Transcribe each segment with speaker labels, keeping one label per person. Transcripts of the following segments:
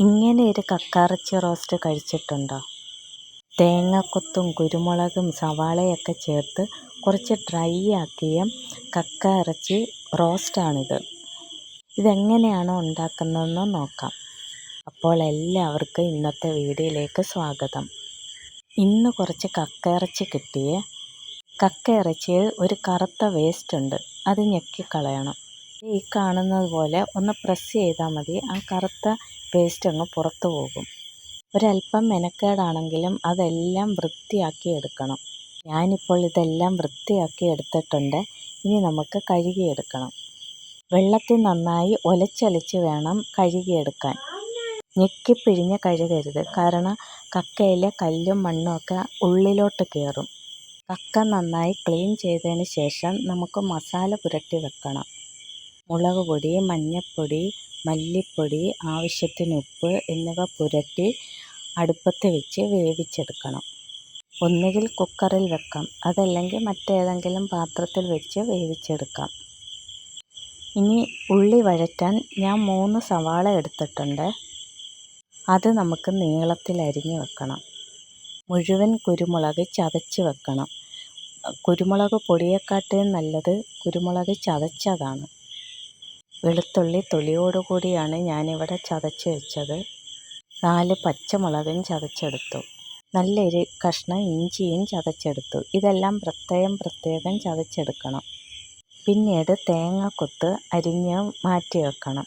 Speaker 1: ഇങ്ങനെ ഒരു കക്കാറച്ചി റോസ്റ്റ് കഴിച്ചിട്ടുണ്ടോ? തേങ്ങക്കൊത്തും കുരുമുളകും സവാളയൊക്കെ ചേർത്ത് കുറച്ച് ഡ്രൈ ആക്കിയ കക്ക ഇറച്ചി റോസ്റ്റാണിത്. ഇതെങ്ങനെയാണ് ഉണ്ടാക്കുന്നതെന്ന് നോക്കാം. അപ്പോൾ എല്ലാവർക്കും ഇന്നത്തെ വീഡിയോയിലേക്ക് സ്വാഗതം. ഇന്ന് കുറച്ച് കക്ക ഇറച്ചി കിട്ടിയേ. കക്ക ഇറച്ചിയിൽ ഒരു കറുത്ത വേസ്റ്റ് ഉണ്ട്. അത് ഞെക്കിക്കളയണം. ഈ കാണുന്നത് പോലെ ഒന്ന് പ്രസ് ചെയ്താൽ മതി. ആ കറുത്ത പേസ്റ്റ് അങ്ങ് പുറത്തു പോകും. ഒരല്പം മെനക്കേടാണെങ്കിലും അതെല്ലാം വൃത്തിയാക്കി എടുക്കണം. ഞാനിപ്പോൾ ഇതെല്ലാം വൃത്തിയാക്കി എടുത്തിട്ടുണ്ട്. ഇനി നമുക്ക് കഴുകിയെടുക്കണം. വെള്ളത്തിൽ നന്നായി ഒലച്ചൊലിച്ച് വേണം കഴുകിയെടുക്കാൻ. ഞെക്കിപ്പിഴിഞ്ഞ് കഴുകരുത്. കാരണം കക്കയിലെ കല്ലും മണ്ണും ഒക്കെ ഉള്ളിലോട്ട് കയറും കക്ക നന്നായി ക്ലീൻ ചെയ്തതിന് ശേഷം നമുക്ക് മസാല പുരട്ടി വെക്കണം. മുളക് പൊടി മഞ്ഞൾപ്പൊടി മല്ലിപ്പൊടി ആവശ്യത്തിന് ഉപ്പ് എന്നിവ പുരട്ടി അടുപ്പത്ത് വെച്ച് വേവിച്ചെടുക്കണം. ഒന്നുകിൽ കുക്കറിൽ വെക്കാം അതല്ലെങ്കിൽ മറ്റേതെങ്കിലും പാത്രത്തിൽ വെച്ച് വേവിച്ചെടുക്കാം. ഇനി ഉള്ളി വഴറ്റാൻ ഞാൻ മൂന്ന് സവാള എടുത്തിട്ടുണ്ട്. അത് നമുക്ക് നീളത്തിൽ അരിഞ്ഞ് വെക്കണം. മുഴുവൻ കുരുമുളക് ചതച്ച് വെക്കണം. കുരുമുളക് പൊടിയെക്കാട്ടിലും നല്ലത് കുരുമുളക് ചതച്ചതാണ്. വെളുത്തുള്ളി തൊലിയോടുകൂടിയാണ് ഞാനിവിടെ ചതച്ച് വെച്ചത്. നാല് പച്ചമുളകും ചതച്ചെടുത്തു. നല്ലൊരു കഷ്ണം ഇഞ്ചിയും ചതച്ചെടുത്തു. ഇതെല്ലാം പ്രത്യേകം പ്രത്യേകം ചതച്ചെടുക്കണം. പിന്നീട് തേങ്ങാക്കൊത്ത് അരിഞ്ഞ് മാറ്റി വെക്കണം.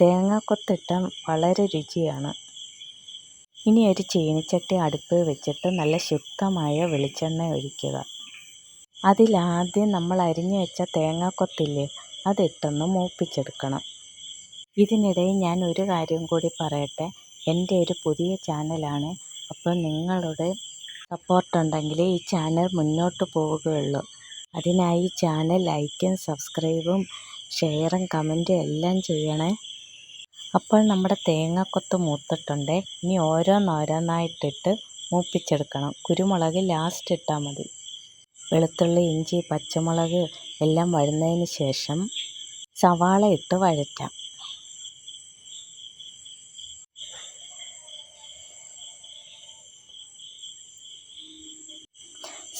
Speaker 1: തേങ്ങാക്കൊത്തിട്ട വളരെ രുചിയാണ്. ഇനി ഒരു ചീനിച്ചട്ടി അടുപ്പ് വെച്ചിട്ട് നല്ല ശുദ്ധമായ വെളിച്ചെണ്ണ ഒഴിക്കുക. അതിലാദ്യം നമ്മൾ അരിഞ്ഞു വെച്ച തേങ്ങാക്കൊത്തില്ലേ അതിട്ടൊന്ന് മൂപ്പിച്ചെടുക്കണം. ഇതിനിടെ ഞാൻ ഒരു കാര്യം കൂടി പറയട്ടെ. എന്റെ ഒരു പുതിയ ചാനലാണ്. അപ്പോൾ നിങ്ങളുടെ സപ്പോർട്ടുണ്ടെങ്കിൽ ഈ ചാനൽ മുന്നോട്ട് പോവുകയുള്ളൂ. അതിനായി ചാനൽ ലൈക്കും സബ്സ്ക്രൈബും ഷെയറും കമന്റും എല്ലാം ചെയ്യണേ. അപ്പോൾ നമ്മുടെ തേങ്ങക്കൊത്ത് മൂത്തിട്ടുണ്ട്. ഇനി ഓരോന്നോരോന്നായിട്ടിട്ട് മൂപ്പിച്ചെടുക്കണം. കുരുമുളക് ലാസ്റ്റ് ഇട്ടാൽ മതി. വെളുത്തുള്ളി ഇഞ്ചി പച്ചമുളക് എല്ലാം വഴുന്നതിന് ശേഷം സവാള ഇട്ട് വഴറ്റാം.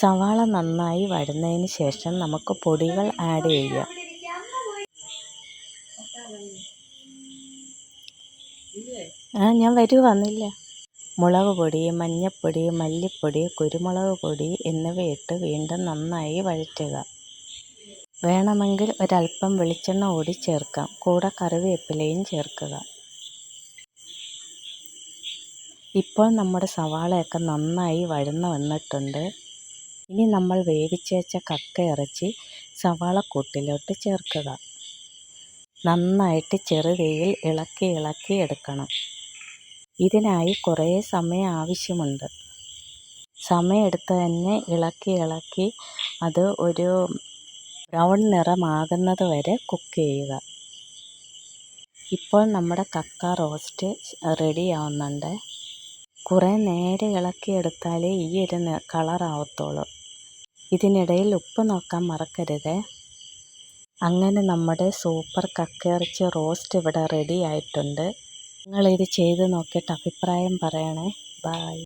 Speaker 1: സവാള നന്നായി വഴുന്നതിന് ശേഷം നമുക്ക് പൊടികൾ ആഡ് ചെയ്യാം. ആ ഞാൻ വരുവാന്നില്ല മുളക് പൊടി മഞ്ഞൾപ്പൊടി മല്ലിപ്പൊടി കുരുമുളക് പൊടി എന്നിവയിട്ട് വീണ്ടും നന്നായി വഴറ്റുക. വേണമെങ്കിൽ ഒരൽപ്പം വെളിച്ചെണ്ണ കൂടി ചേർക്കാം. കൂടെ കറിവേപ്പിലയും ചേർക്കുക. ഇപ്പോൾ നമ്മുടെ സവാളയൊക്കെ നന്നായി വഴന്ന് വന്നിട്ടുണ്ട്. ഇനി നമ്മൾ വേവിച്ച് വെച്ച കക്ക ഇറച്ചി സവാളക്കൂട്ടിലോട്ട് ചേർക്കുക. നന്നായിട്ട് ചെറുതീയിൽ ഇളക്കി ഇളക്കി എടുക്കണം. ഇതിനായി കുറേ സമയം ആവശ്യമുണ്ട്. സമയമെടുത്ത് തന്നെ ഇളക്കി ഇളക്കി അത് ഒരു ബ്രൗൺ നിറമാകുന്നത് വരെ കുക്ക് ചെയ്യുക. ഇപ്പോൾ നമ്മുടെ കക്ക റോസ്റ്റ് റെഡി ആവുന്നുണ്ട്. കുറേ നേരെ ഇളക്കി എടുത്താലേ ഈ ഒരു കളറാവത്തുള്ളൂ ഇതിനിടയിൽ ഉപ്പ് നോക്കാൻ മറക്കരുത്. അങ്ങനെ നമ്മുടെ സൂപ്പർ കക്കയിറച്ചി റോസ്റ്റ് ഇവിടെ റെഡി ആയിട്ടുണ്ട്. നിങ്ങളിത് ചെയ്ത് നോക്കിയിട്ട് അഭിപ്രായം പറയണേ. ബായ്